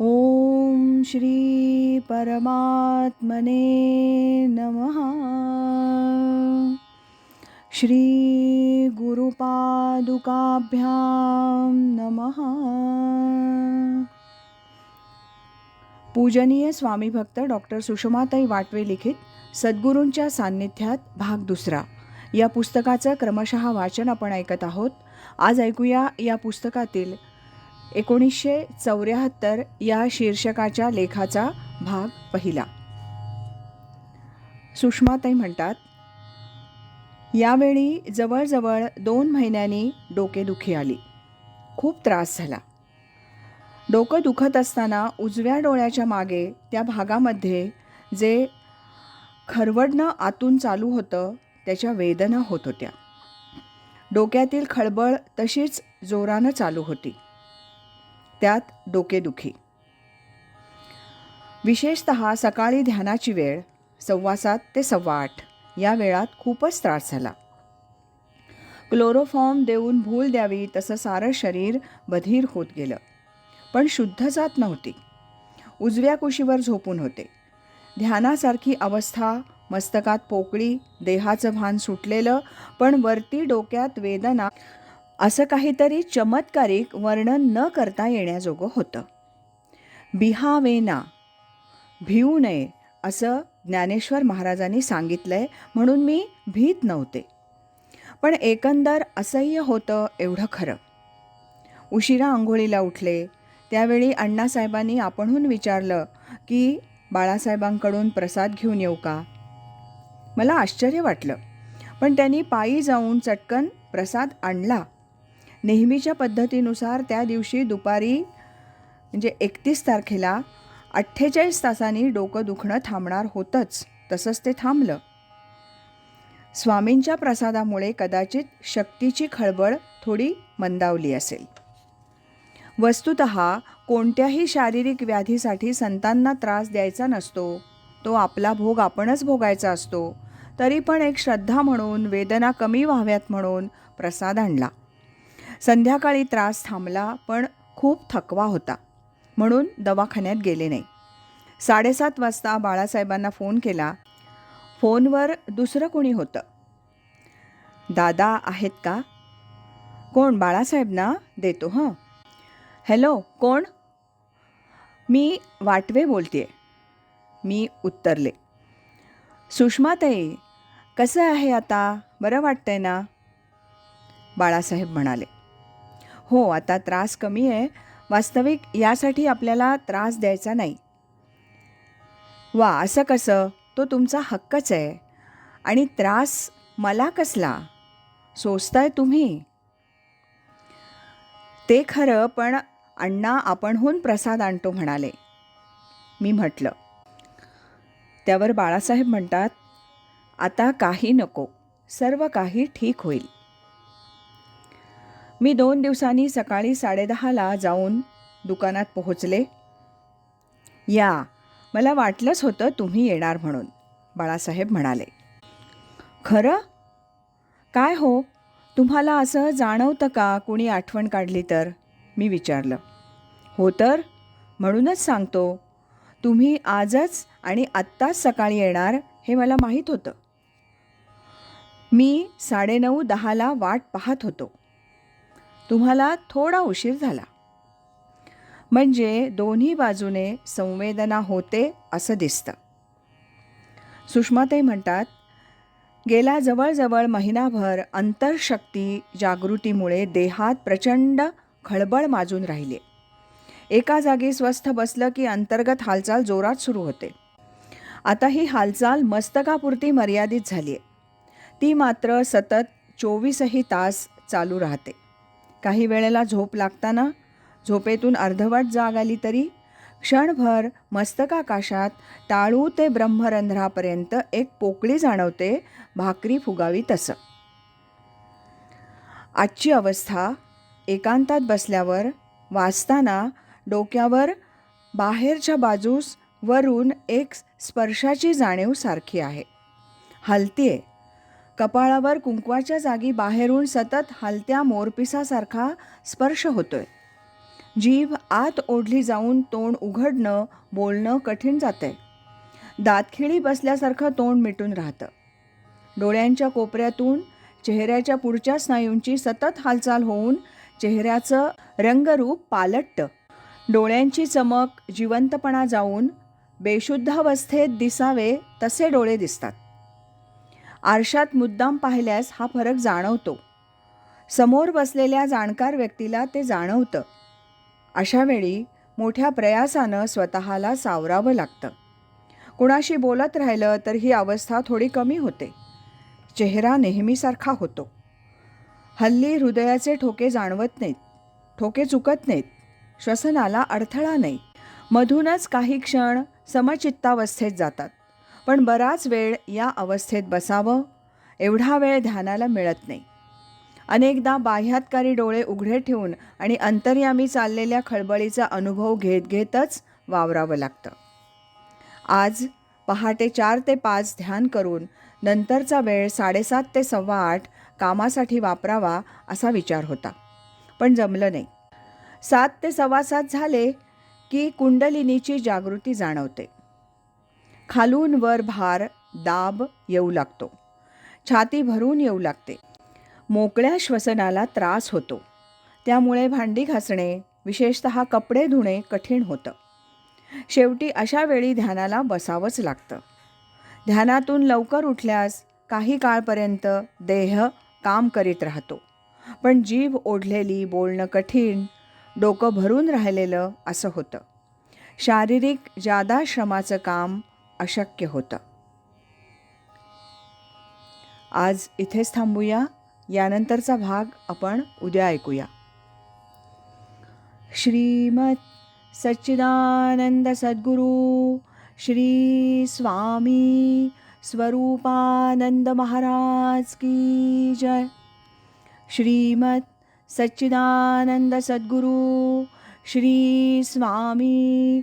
ॐ श्री परमात्मने नमः। श्री गुरुपादुकाभ्यां नमः। पूजनीय स्वामी भक्त डॉक्टर सुषमाताई वाटवे लिखित सद्गुरूंच्या सान्निध्यात भाग दुसरा. या पुस्तकाचं क्रमशः वाचन आपण ऐकत आहोत. आज ऐकूया या पुस्तकातील एकोणीसशे चौऱ्याहत्तर या शीर्षकाच्या लेखाचा भाग पहिला. सुषमाताई म्हणतात यावेळी जवळजवळ दोन महिन्यांनी डोकेदुखी आली. खूप त्रास झाला. डोकं दुखत असताना उजव्या डोळ्याच्या मागे त्या भागामध्ये जे खरवडणं आतून चालू होतं त्याच्या वेदना होत होत्या. डोक्यातील खळबळ तशीच जोरानं चालू होती. त्यात डोकेदुखी विशेषत सकाळी ध्यानाची वेळ सव्वा सात ते सव्वा आठ या वेळात खूपच त्रास झाला. क्लोरोफॉर्म देऊन भूल द्यावी तसं सारं शरीर बधीर होत गेलं. पण शुद्ध जात नव्हती. उजव्या कुशीवर झोपून होते. ध्यानासारखी अवस्था मस्तकात पोकळी देहाचं भान सुटलेलं पण वरती डोक्यात वेदना असं काहीतरी चमत्कारिक वर्णन न करता येण्याजोगं होतं. बिहावेना भिवू नये असं ज्ञानेश्वर महाराजांनी सांगितलंय म्हणून मी भीत नव्हते. पण एकंदर असह्य होतं एवढं खरं. उशिरा आंघोळीला उठले. त्यावेळी अण्णासाहेबांनी आपणहून विचारलं की बाळासाहेबांकडून प्रसाद घेऊन येऊ का? मला आश्चर्य वाटलं. पण त्यांनी पायी जाऊन चटकन प्रसाद आणला. नेहमीच्या पद्धतीनुसार त्या दिवशी दुपारी म्हणजे एकतीस तारखेला अठ्ठेचाळीस तासांनी डोकं दुखणं थांबणार होतंच तसंच ते थांबलं. स्वामींच्या प्रसादामुळे कदाचित शक्तीची खळबळ थोडी मंदावली असेल. वस्तुत कोणत्याही शारीरिक व्याधीसाठी संतांना त्रास द्यायचा नसतो. तो आपला भोग आपणच भोगायचा असतो. तरी पण एक श्रद्धा म्हणून वेदना कमी व्हाव्यात म्हणून प्रसाद आणला. संध्याकाळी त्रास थांबला पण खूप थकवा होता. म्हणून दवाखान्यात गेले नाही. साडेसात वाजता बाळासाहेबांना फोन केला. फोनवर दुसरं कोणी होतं? दादा आहेत का? कोण? बाळासाहेब ना देतो हं. हॅलो कोण? मी वाटवे बोलते मी उत्तरले. सुषमाताई कसं आहे आता? बरं वाटतंय ना? बाळासाहेब म्हणाले. हो आता त्रास कमी आहे. वास्तविक यासाठी आपल्याला त्रास द्यायचा नाही. वा असं कसं? तो तुमचा हक्कच आहे. आणि त्रास मला कसला? सोचताय तुम्ही. ते खरं पण अण्णा आपणहून प्रसाद आणतो म्हणाले. मी म्हटलं. त्यावर बाळासाहेब म्हणतात आता काही नको. सर्व काही ठीक होईल. मी दोन दिवसांनी सकाळी साडेदहाला जाऊन दुकानात पोहोचले. या मला वाटलंच होतं तुम्ही येणार म्हणून बाळासाहेब म्हणाले. खरं? काय हो? तुम्हाला असं जाणवतं का कोणी आठवण काढली तर? मी विचारलं. हो तर? म्हणूनच सांगतो. तुम्ही आजच आणि आत्ताच सकाळी येणार हे मला माहीत होतं. मी साडेनऊ दहाला वाट पाहत होतो. तुम्हाला थोडा उशीर झाला. म्हणजे दोन्ही बाजूने संवेदना होते असं दिसतं. सुषमाताई म्हणतात गेला जवळजवळ महिनाभर अंतर्शक्ती जागृतीमुळे देहात प्रचंड खळबळ माजून राहिले. एका जागी स्वस्थ बसलं की अंतर्गत हालचाल जोरात सुरू होते. आता ही हालचाल मस्तकापुरती मर्यादित झाली आहे ती मात्र सतत चोवीसही तास चालू राहते. काही वेळेला झोप लागताना झोपेतून अर्धवट जाग आली तरी क्षणभर मस्तकाकाशात टाळू ते ब्रह्मरंध्रापर्यंत एक पोकळी जाणवते भाकरी फुगावी तसं. आजची अवस्था एकांतात बसल्यावर वाचताना डोक्यावर बाहेरच्या बाजूस वरून एक स्पर्शाची जाणीव सारखी आहे. हलतीये. कपाळावर कुंकवाच्या जागी बाहेरून सतत हलत्या मोरपिसासारखा स्पर्श होतोय. जीभ आत ओढली जाऊन तोंड उघडणं बोलणं कठीण जातंय. दातखिळी बसल्यासारखं तोंड मिटून राहतं. डोळ्यांच्या कोपऱ्यातून चेहऱ्याच्या पुढच्या स्नायूंची सतत हालचाल होऊन चेहऱ्याचं रंगरूप पालटतं. डोळ्यांची चमक जिवंतपणा जाऊन बेशुद्धावस्थेत दिसावे तसे डोळे दिसतात. आरशात मुद्दाम पाहिल्यास हा फरक जाणवतो. समोर बसलेल्या जाणकार व्यक्तीला ते जाणवतं. अशावेळी मोठ्या प्रयासानं स्वतःला सावरावं लागतं. कुणाशी बोलत राहिलं तर ही अवस्था थोडी कमी होते. चेहरा नेहमीसारखा होतो. हल्ली हृदयाचे ठोके जाणवत नाहीत. ठोके चुकत नाहीत. श्वसनाला अडथळा नाही. मधूनच काही क्षण समचित्तावस्थेत जातात. पण बराच वेळ या अवस्थेत बसावं एवढा वेळ ध्यानाला मिळत नाही. अनेकदा बाह्यातकारी डोळे उघडे ठेवून आणि अंतर्यामी चाललेल्या खळबळीचा अनुभव घेत घेतच वावरावं लागतं. आज पहाटे चार ते पाच ध्यान करून नंतरचा वेळ साडेसात ते सव्वा आठ कामासाठी वापरावा असा विचार होता. पण जमलं नाही. सात ते सव्वा सात झाले की कुंडलिनीची जागृती जाणवते. खालून वर भार दाब येऊ लागतो. छाती भरून येऊ लागते. मोकळ्या श्वसनाला त्रास होतो. त्यामुळे भांडी घासणे विशेषत कपडे धुणे कठीण होतं. शेवटी अशा वेळी ध्यानाला बसावंच लागतं. ध्यानातून लवकर उठल्यास काही काळपर्यंत देह काम करीत राहतो. पण जीभ ओढलेली बोलणं कठीण डोकं भरून राहिलेलं असं होतं. शारीरिक जादा श्रमाचं काम अशक्य होतं. आज इथेच थांबूया. यानंतरचा भाग आपण उद्या ऐकूया. श्रीमत सच्चिदानंद सद्गुरू श्री स्वामी स्वरूपानंद महाराज की जय. श्रीमत सच्चिदानंद सद्गुरू श्री स्वामी